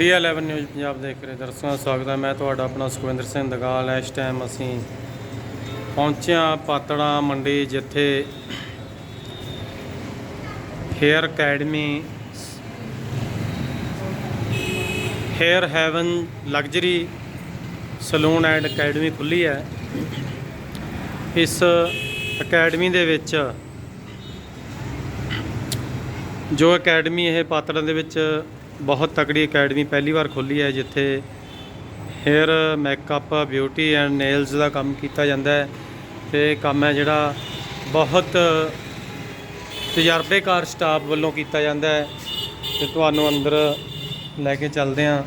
India 11 news Punjab ਦੇਖ ਰਹੇ ਦਰਸ਼ਕਾਂ ਦਾ ਸਵਾਗਤ ਹੈ। ਮੈਂ ਤੁਹਾਡਾ ਆਪਣਾ ਸੁਖਵਿੰਦਰ ਸਿੰਘ ਦਗਾਲ। ਇਸ ਟਾਈਮ ਅਸੀਂ ਪਹੁੰਚਿਆ ਪਾਤੜਾ ਮੰਡੀ, ਜਿੱਥੇ hair academy hair haven luxury salon and academy ਖੁੱਲੀ ਹੈ। ਇਸ ਅਕੈਡਮੀ ਦੇ ਵਿੱਚ ਜੋ ਅਕੈਡਮੀ ਇਹ ਪਾਤੜਾਂ ਦੇ ਵਿੱਚ ਬਹੁਤ ਤਕੜੀ ਅਕੈਡਮੀ ਪਹਿਲੀ ਵਾਰ ਖੁੱਲੀ ਹੈ ਜਿੱਥੇ hair makeup beauty and nails ਦਾ ਕੰਮ ਕੀਤਾ ਜਾਂਦਾ ਹੈ ਤੇ ਕੰਮ ਹੈ ਜਿਹੜਾ ਬਹੁਤ ਤਜਰਬੇਕਾਰ ਸਟਾਫ ਵੱਲੋਂ ਕੀਤਾ ਜਾਂਦਾ ਹੈ ਤੇ ਤੁਹਾਨੂੰ ਅੰਦਰ ਲੈ ਕੇ ਚੱਲਦੇ ਹਾਂ।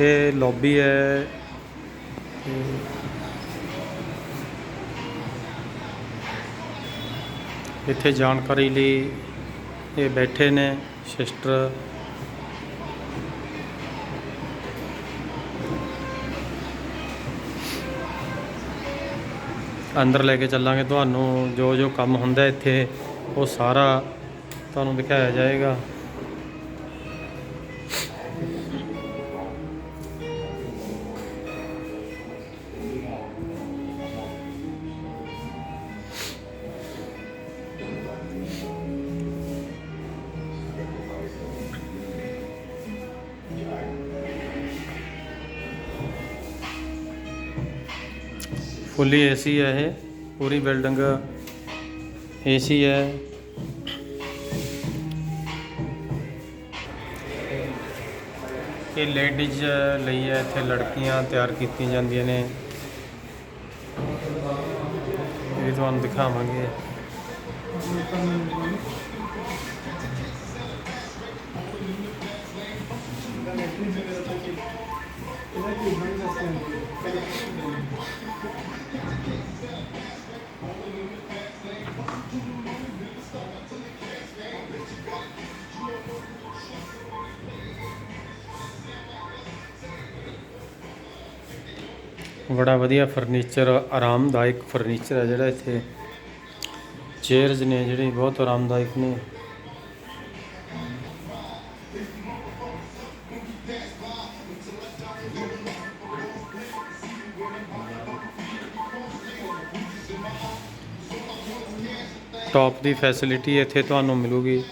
ਇਹ ਲੌਬੀ ਹੈ। ਇੱਥੇ ਜਾਣਕਾਰੀ ਲਈ ਇਹ ਬੈਠੇ ਨੇ ਸਿਸਟਰ ਅੰਦਰ ਲੈ ਕੇ ਚੱਲਾਂਗੇ। ਤੁਹਾਨੂੰ ਜੋ ਜੋ ਕੰਮ ਹੁੰਦਾ ਇੱਥੇ, ਉਹ ਸਾਰਾ ਤੁਹਾਨੂੰ ਦਿਖਾਇਆ ਜਾਏਗਾ। ਫੁੱਲੀ ਏਸੀ ਹੈ ਇਹ, ਪੂਰੀ ਬਿਲਡਿੰਗ ਏਸੀ ਹੈ। ਇਹ ਲੇਡੀਜ਼ ਲਈ ਹੈ, ਇੱਥੇ ਲੜਕੀਆਂ ਤਿਆਰ ਕੀਤੀਆਂ ਜਾਂਦੀਆਂ ਨੇ। ਇਹ ਤੁਹਾਨੂੰ ਦਿਖਾਵਾਂਗੇ। ਬੜਾ ਵਧੀਆ ਫਰਨੀਚਰ ਆਰਾਮਦਾਇਕ ਫਰਨੀਚਰ ਹੈ ਜਿਹੜਾ ਇੱਥੇ। ਚੇਅਰਸ ਨੇ ਜਿਹੜੇ ਬਹੁਤ ਆਰਾਮਦਾਇਕ ਨੇ। ਟੌਪ ਦੀ ਫੈਸਿਲਿਟੀ ਇੱਥੇ ਤੁਹਾਨੂੰ ਮਿਲੂਗੀ।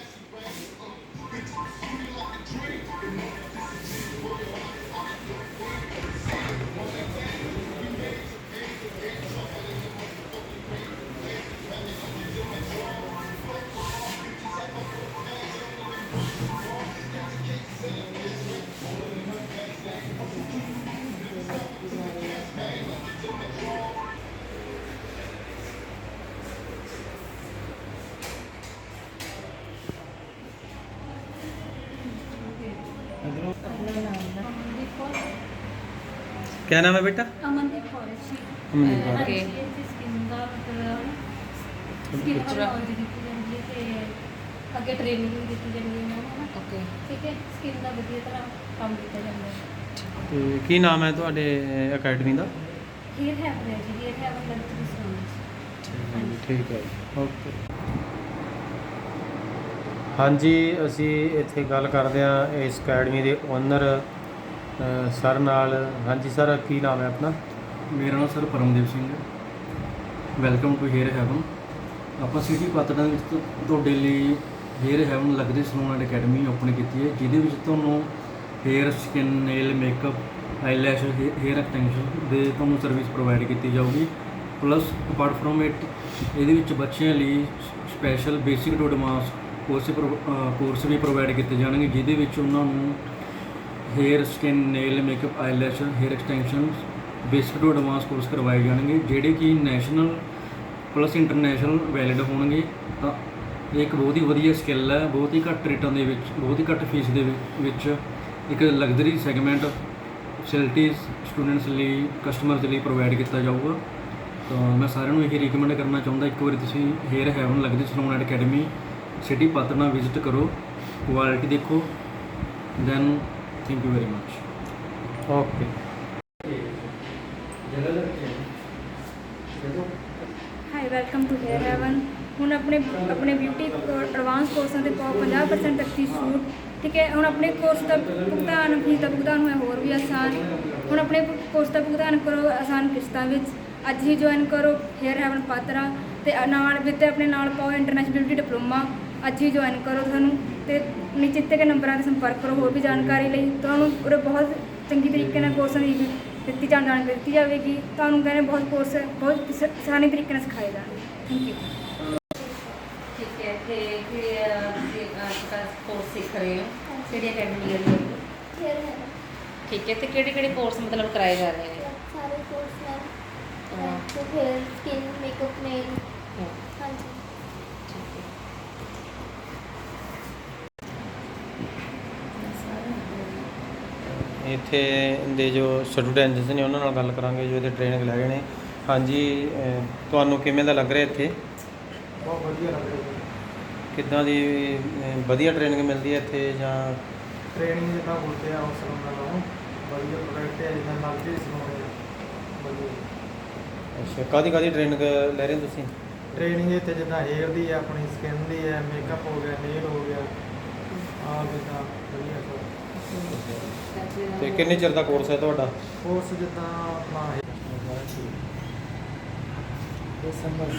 क्या नाम है बेटा ਅਮਨਦੀਪ ਕੌਰ ਜੀ ਅਮਨਦੀਪ ਕੌਰ। ਹਾਂਜੀ ਇਹ ਸਕਿਨ ਦਾ ਮਤਲਬ ਸਕਿਨ ਹਰਮੋਨ ਦੀ ਦਿੱਤੀ ਜਾਂਦੀ ਹੈ ਤੇ ਅੱਗੇ ਟ੍ਰੇਨਿੰਗ ਵੀ ਦਿੱਤੀ ਜਾਂਦੀ ਹੈ ਇਹਨਾਂ ਨੂੰ ਹਨਾ ਓਕੇ ਠੀਕ ਹੈ ਸਕਿਨ ਦਾ ਵਧੀਆ ਤਰ੍ਹਾਂ ਕੰਮ ਕੀਤਾ ਜਾਂਦਾ ਹੈ ਤੇ ਕੀ ਨਾਮ ਹੈ ਤੁਹਾਡੇ ਅਕੈਡਮੀ ਦਾ ਹੇਅਰ ਹੈਵ ਹੈ ਜੀ hair have lunch the salon ਠੀਕ ਹੈ ਓਕੇ ਹਾਂਜੀ ਅਸੀਂ ਇੱਥੇ ਗੱਲ ਕਰਦੇ ਹਾਂ ਇਸ ਅਕੈਡਮੀ ਦੇ ਓਨਰ ਸਰ ਨਾਲ, ਹਾਂਜੀ ਸਰ, ਕੀ ਨਾਮ ਹੈ ਆਪਣਾ? ਮੇਰਾ ਨਾਮ ਸਰ ਪਰਮਦੀਪ ਸਿੰਘ ਹੈ। ਵੈਲਕਮ ਟੂ ਹੇਅਰ ਹੈਵਨ ਆਪਾਂ ਸਿਟੀ ਪਾਤੜਾ ਵਿੱਚ ਤੁਹਾਡੇ ਲਈ ਹੇਅਰ ਹੈਵਨ ਲੱਗਦੇ ਸਲੂਨ ਐਂਡ ਅਕੈਡਮੀ ਓਪਨ ਕੀਤੀ ਹੈ, ਜਿਹਦੇ ਵਿੱਚ ਤੁਹਾਨੂੰ hair skin nail makeup eyelash hair extension ਦੇ ਤੁਹਾਨੂੰ ਸਰਵਿਸ ਪ੍ਰੋਵਾਈਡ ਕੀਤੀ ਜਾਊਗੀ। ਪਲੱਸ ਅਪਾਰਟ ਫਰੋਮ ਇਟ ਇਹਦੇ ਵਿੱਚ ਬੱਚਿਆਂ ਲਈ special basic to advance course course we provide ਕੀਤੇ ਜਾਣਗੇ, ਜਿਹਦੇ ਵਿੱਚ ਉਹਨਾਂ ਨੂੰ hair, skin, nail, makeup eyelash hair extension basic to advance course ਕਰਵਾਏ ਜਾਣਗੇ, ਜਿਹੜੇ ਕਿ ਨੈਸ਼ਨਲ ਪਲੱਸ ਇੰਟਰਨੈਸ਼ਨਲ ਵੈਲਿਡ ਹੋਣਗੇ। ਤਾਂ ਇਹ ਇੱਕ ਬਹੁਤ ਹੀ ਵਧੀਆ ਸਕਿੱਲ ਹੈ, ਬਹੁਤ ਹੀ ਘੱਟ ਰੇਟਾਂ ਦੇ ਵਿੱਚ, ਬਹੁਤ ਹੀ ਘੱਟ ਫੀਸ ਦੇ ਵਿੱਚ ਇੱਕ ਲਗਜ਼ਰੀ ਸੈਗਮੈਂਟ ਫੈਸਿਲਿਟੀਜ਼ ਸਟੂਡੈਂਟਸ ਲਈ ਕਸਟਮਰਸ ਲਈ ਪ੍ਰੋਵਾਈਡ ਕੀਤਾ ਜਾਊਗਾ। ਤਾਂ ਮੈਂ ਸਾਰਿਆਂ ਨੂੰ ਇਹ ਰეკਮੈਂਡ ਕਰਨਾ ਚਾਹੁੰਦਾ, ਇੱਕ ਵਾਰੀ ਤੁਸੀਂ ਹੇਅਰ ਹੈਵਨ ਲੱਗਦੀ salon and academy city Patran visit ਕਰੋ ਕੁਆਲਿਟੀ ਦੇਖੋ then thank you very much okay hi welcome to hair haven ਹੁਣ ਆਪਣੇ ਆਪਣੇ ਬਿਊਟੀ ਐਡਵਾਂਸ ਕੋਰਸਾਂ ਤੇ ਪਾਓ 50% ਤੱਕ ਦੀ ਛੂਟ। ਠੀਕ ਹੈ ਹੁਣ ਆਪਣੇ ਕੋਰਸ ਦਾ ਭੁਗਤਾਨ ਫੀਸ ਦਾ ਭੁਗਤਾਨ ਹੋਇਆ ਹੋਰ ਵੀ ਆਸਾਨ। ਹੁਣ ਆਪਣੇ ਕੋਰਸ ਦਾ ਭੁਗਤਾਨ ਕਰੋ ਆਸਾਨ ਕਿਸ਼ਤਾਂ ਵਿੱਚ। ਅੱਜ ਹੀ ਜੁਆਇਨ ਕਰੋ ਹੇਅਰ ਹੈਵਨ ਪਾਤਰਾ ਤੇ ਨਾਲ ਵਿੱਚ ਆਪਣੇ ਨਾਲ ਪਾਓ ਇੰਟਰਨੈਸ਼ਨਲ ਬਿਊਟੀ ਡਿਪਲੋਮਾ ਅੱਜ ਹੀ ਜੁਆਇਨ ਕਰੋ ਤੁਹਾਨੂੰ। ਤੇ ਨੀਚੇ ਦਿੱਤੇ ਗਏ ਨੰਬਰਾਂ ਤੇ ਸੰਪਰਕ ਕਰੋ ਹੋਰ ਵੀ ਜਾਣਕਾਰੀ ਲਈ ਤੁਹਾਨੂੰ ਉਰੇ ਬਹੁਤ ਚੰਗੀ ਤਰੀਕੇ ਨਾਲ ਕੋਰਸਾਂ ਦੀ ਦਿੱਤੀ ਜਾਣ ਜਾਣਕਾਰੀ ਦਿੱਤੀ ਜਾਵੇਗੀ। ਤੁਹਾਨੂੰ ਕਹਿੰਦੇ ਬਹੁਤ ਕੋਰਸ ਬਹੁਤ ਸ- ਆਸਾਨੀ ਤਰੀਕੇ ਨਾਲ ਸਿਖਾਏ ਜਾਣਗੇ। ਥੈਂਕ ਯੂ ਠੀਕ ਹੈ ਤੇ ਕਿ ਤੁਸੀਂ ਅੱਜ ਕੱਲ੍ਹ ਕੋਰਸ ਸਿੱਖ ਰਹੇ ਹੋ। ਕਿਹੜੀ ਅਕੈਡਮੀ ਹੈ ਜੀ ਫਿਰ ਹੈ? ਠੀਕ ਹੈ ਤੇ ਕਿਹੜੇ ਕਿਹੜੇ ਕੋਰਸ ਮਤਲਬ ਕਰਾਏ ਜਾ ਰਹੇ ਨੇ? ਸਾਰੇ ਕੋਰਸ ਹੈ ਹਾਂ। ਤੇ ਫਿਰ ਸਕਿਨ ਮੇਕਅਪ ਹਮ, ਹਾਂਜੀ। ਇੱਥੇ ਦੇ ਜੋ ਸਟੂਡੈਂਟਸ ਨੇ ਉਹਨਾਂ ਨਾਲ ਗੱਲ ਕਰਾਂਗੇ ਜੋ ਇਹਦੇ ਟ੍ਰੇਨਿੰਗ ਲੈ ਗਏ ਨੇ। ਹਾਂਜੀ ਤੁਹਾਨੂੰ ਕਿਵੇਂ ਦਾ ਲੱਗ ਰਿਹਾ ਇੱਥੇ? ਬਹੁਤ ਵਧੀਆ ਲੱਗ ਰਿਹਾ ਕਿੱਦਾਂ ਦੀ ਵਧੀਆ ਟ੍ਰੇਨਿੰਗ ਮਿਲਦੀ ਹੈ ਇੱਥੇ ਜਾਂ? ਟ੍ਰੇਨਿੰਗ ਜਿੱਦਾਂ ਬੋਲਦੇ ਆ ਉਸ ਤਰ੍ਹਾਂ ਨਾਲੋਂ ਵਧੀਆ ਪ੍ਰੋਡਕਟ ਹੈ ਮਰਜ਼ੀ ਸੁਣਾਉਂਦੇ ਆ। ਵਧੀਆ। ਅੱਛਾ ਕਾਦੀ ਕਾਦੀ ਟ੍ਰੇਨਿੰਗ ਲੈ ਰਹੇ ਤੁਸੀਂ? ਟ੍ਰੇਨਿੰਗ ਇੱਥੇ ਜਿੱਦਾਂ ਹੇਅਰ ਦੀ ਹੈ ਆਪਣੀ ਸਕਿਨ ਦੀ ਹੈ ਮੇਕਅਪ ਹੋ ਗਿਆ ਨੇਲ ਹੋ ਗਿਆ ਆ ਜਿੱਦਾਂ ਵਧੀਆ ਸਭ ਤੇ ਕਿੰਨੇ ਚਿਰ ਦਾ ਕੋਰਸ ਹੈ ਤੁਹਾਡਾ? ਕੋਰਸ ਜਿੱਦਾਂ ਆਪਣਾ ਹੈ ਦਸੰਬਰ